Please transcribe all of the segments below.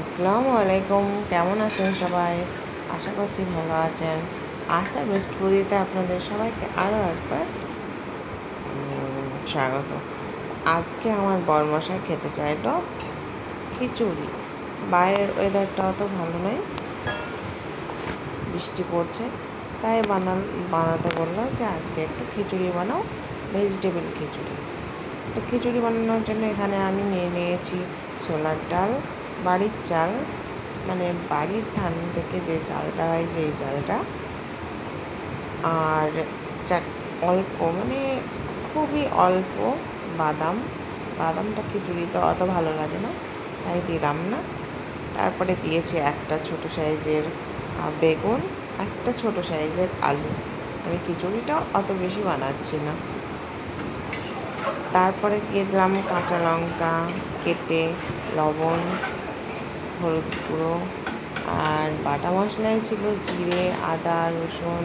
আসসালামু আলাইকুম কেমন আছেন সবাই? আশা করছি ভালো আছেন। আশা বেস্টপুরিতে আপনাদের সবাইকে আরও একবার স্বাগত। আজকে আমার বরমশাই খেতে চাইলো খিচুড়ি। বাইরের ওয়েদারটা অত ভালো নয় বৃষ্টি পড়ছে, তাই বানান বানাতে বলল যে আজকে একটু খিচুড়ি বানাও ভেজিটেবল খিচুড়ি। তো খিচুড়ি বানানোর জন্য এখানে আমি নিয়ে নিয়েছি ছোলার ডাল বাড়ির চাল মানে বাড়ির ধান থেকে যে চালটা হয় সেই চালটা। আর অল্প মানে খুবই অল্প বাদাম। বাদামটা খিচুড়িতে অত ভালো লাগে না, তাই দিলাম না। তারপরে দিয়েছি একটা ছোট সাইজের বেগুন, একটা ছোট সাইজের আলু। আমি খিচুড়িটা অত বেশি বানাচ্ছি না। তারপরে দিয়ে দিলাম কাঁচা লঙ্কা, কেটে লবণ হলুদ গুঁড়ো আর বাটা মশলায় ছিল জিরে, আদা, রসুন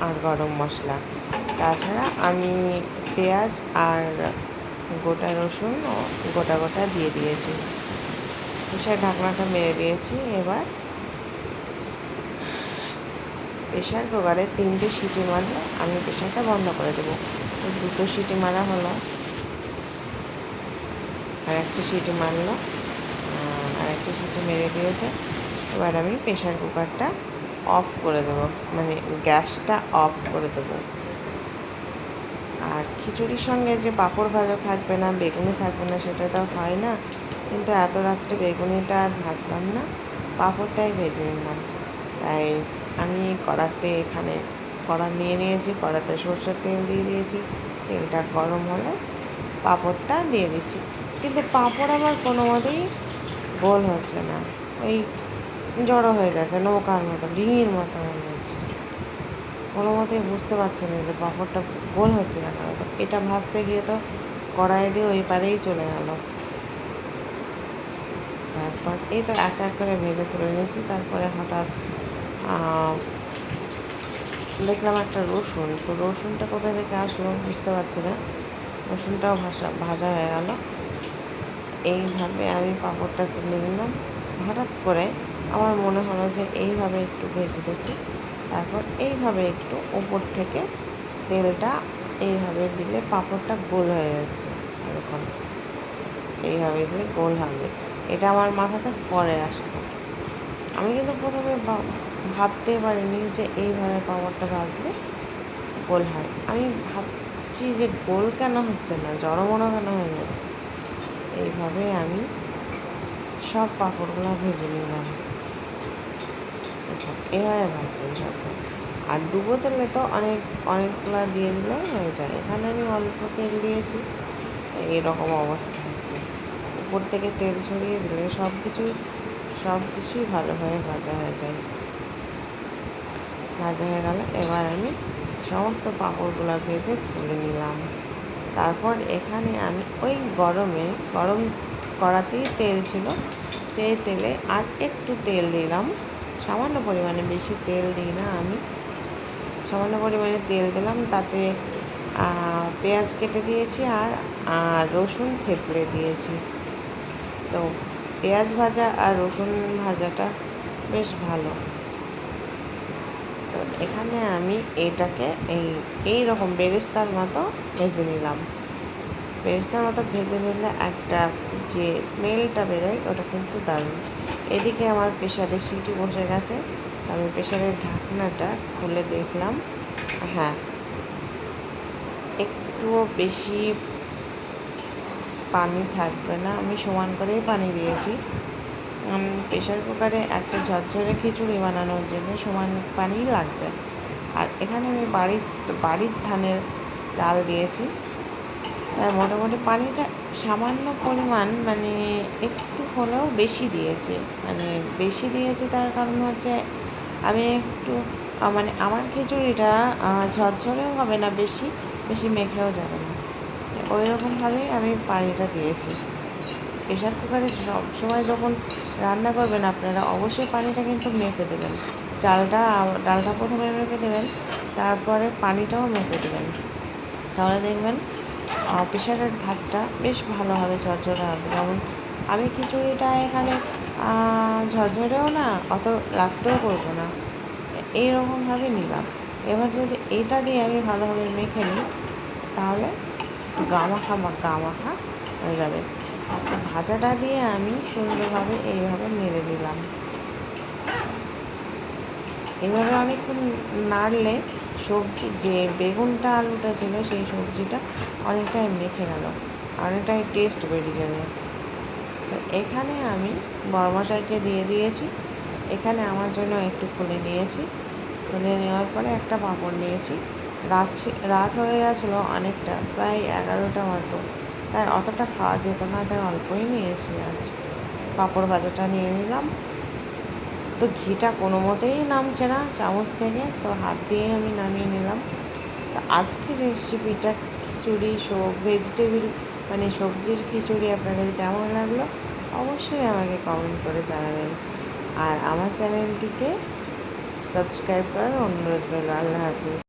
আর গরম মশলা। তাছাড়া আমি পেঁয়াজ আর গোটা রসুন গোটা গোটা দিয়ে দিয়েছি। প্রেশার ঢাকনাটা মেরে দিয়েছি। এবার প্রেশার কুকারে তিনটে সিটি মারলে আমি প্রেশারটা বন্ধ করে দেবো। দুটো সিটি মারা হলো। আর একটা সিটি মারলো। মেরে দিয়েছে। এবার আমি প্রেশার কুকারটা অফ করে দেবো। মানে গ্যাসটা অফ করে দেবো। আর খিচুড়ির সঙ্গে যে পাঁপড় ভাজা থাকবে না, বেগুনি থাকবে না, সেটা তো হয় না। কিন্তু এত রাত্রে বেগুনিটা আর ভাজলাম না। পাঁপড়টাই ভেজে নিলাম। তাই আমি কড়াতে এখানে কড়া নিয়ে নিয়েছি, কড়াতে সর্ষের তেল দিয়ে দিয়েছি। তেলটা গরম হলে পাঁপড়টা দিয়ে দিচ্ছি। কিন্তু পাঁপড় আমার কোনো মতেই গোল হচ্ছে না। ওই জড়ো হয়ে গেছে, নৌকার মতো, ডিঙির মতো হয়ে গেছে। কোনো মতেই বুঝতে পারছি না যে পাঁপড়টা গোল হচ্ছে না কেন। তো এটা ভাজতে গিয়ে তো কড়াই দিয়ে ওই পারেই চলে গেল। তারপর এই তো এক এক করে ভেজে তুলে নিয়েছি। তারপরে হঠাৎ দেখলাম একটা রসুন। তো রসুনটা কোথায় থেকে আসলো বুঝতে পারছি না। রসুনটাও ভাজা ভাজা হয়ে গেল। এইভাবে আমি পাঁপড়টা তুলে নিলাম। হঠাৎ করে আমার মনে হলো যে এইভাবে একটু ভেজে দেখি। তারপর এইভাবে একটু উপর থেকে তেলটা এইভাবে দিলে পাঁপড়টা গোল হয়ে যাচ্ছে। এরকম। এইভাবে দিলে গোল হবে। এটা আমার মাথাতে পরে আসলো আমি কিন্তু প্রথমে ভা- ভাবতেই পারিনি যে এইভাবে পাঁপড়টা ভাজলে গোল হয়। আমি ভাবছি যে গোল কেন হচ্ছে না? জড়মড়ো কেন হয়ে যাচ্ছে। এইভাবে আমি সব পাঁপড়গুলো ভেজে নিলাম। এভাবে ভাজবেন সব আর ডুবো তেলে তো অনেক, অনেকগুলো দিয়ে দিলে হয়ে যায়। এখানে আমি অল্প তেল দিয়েছি এইরকম অবস্থা হচ্ছে। উপর থেকে তেল ছড়িয়ে দিলে সব কিছু, সব কিছুই ভালোভাবে ভাজা হয়ে যায়। ভাজা হয়ে গেল এবার আমি সমস্ত পাঁপড়গুলো ভেজে তুলে নিলাম। তারপর এখানে আমি ওই গরমে, গরম কড়াতেই তেল ছিল, সেই তেলে আর একটু তেল দিলাম। সামান্য পরিমাণে বেশি তেল দিই না আমি। সামান্য পরিমাণে তেল দিলাম, তাতে পেঁয়াজ কেটে দিয়েছি আর রসুন থেতলে দিয়েছি। তো, পেঁয়াজ ভাজা আর রসুন ভাজাটা বেশ ভালো। তো এখানে আমি এটাকে এই এই রকম বেরেস্তার মতো ভেজে নিলাম। বেরেস্তার মতো ভেজে নিলে একটা যে স্মেলটা বেরোয়, ওটা কিন্তু দারুণ। এদিকে আমার প্রেশারে সিটি বসে গেছে। আমি প্রেশারের ঢাকনাটা খুলে দেখলাম। হ্যাঁ। একটুও বেশি পানি থাকবে না। আমি সমান করেই পানি দিয়েছি। প্রেশার কুকারে একটা ঝরঝরে খিচুড়ি বানানোর জন্য সমান পানি লাগবে। আর এখানে আমি বাড়ির বাড়ির ধানের চাল দিয়েছি। তাই মোটামুটি পানিটা সামান্য পরিমাণ মানে একটু হলেও বেশি দিয়েছে। মানে বেশি দিয়েছে তার কারণ হচ্ছে আমি একটু মানে আমার খিচুড়িটা ঝরঝরেও হবে না বেশি বেশি মেখেও যাবে না। ওই রকমভাবেই আমি পানিটা দিয়েছি। প্রেশার কুকারে সব সময় যখন রান্না করবেন আপনারা, অবশ্যই পানিটা কিন্তু মেপে দেবেন। চালটা, ডালটা প্রথমে মেপে দেবেন, তারপরে পানিটাও মেপে দেবেন। তাহলে দেখবেন প্রেশারের ভাতটা বেশ ভালো হবে, ঝরঝরে হবে। যেমন আমি খিচুড়িটা এখানে ঝরঝরেও না, অত রাখতেও করব না। এইরকমভাবে নিলাম। এবার যদি এটা দিয়ে আমি ভালোভাবে মেখে নিই, তাহলে গামাখা বা গামাখা হয়ে যাবে। ভাজাটা দিয়ে আমি সুন্দরভাবে এইভাবে নেড়ে দিলাম। এইভাবে অনেকক্ষণ নাড়লে সবজি, যে বেগুনটা আলুটা ছিল সেই সবজিটা অনেকটাই মেখে গেল, অনেকটাই টেস্ট বেরিয়ে যাবে তো এখানে আমি বড়মশাইকে দিয়ে দিয়েছি, এখানে আমার জন্য একটু খুলে নিয়েছি। খুলে নেওয়ার পরে একটা পাঁপড় নিয়েছি। রাত রাত হয়ে গেছিল অনেকটা, প্রায় এগারোটা মতো। তাই অতটা খাওয়া যেত না তাই অল্পই নিয়েছি আজ। পাঁপড় ভাজাটা নিয়ে নিলাম। তো ঘিটা কোনো মতেই নামছে না চামচ থেকে, তো হাত দিয়ে আমি নামিয়ে নিলাম। তো আজকের রেসিপিটা খিচুড়ি, সব ভেজিটেবিল মানে সবজির খিচুড়ি, আপনাদের কেমন লাগল অবশ্যই আমাকে কমেন্ট করে জানাবেন। আর আমার চ্যানেলটিকে সাবস্ক্রাইব করার অনুরোধ রইল, আল্লাহ হাফিজ।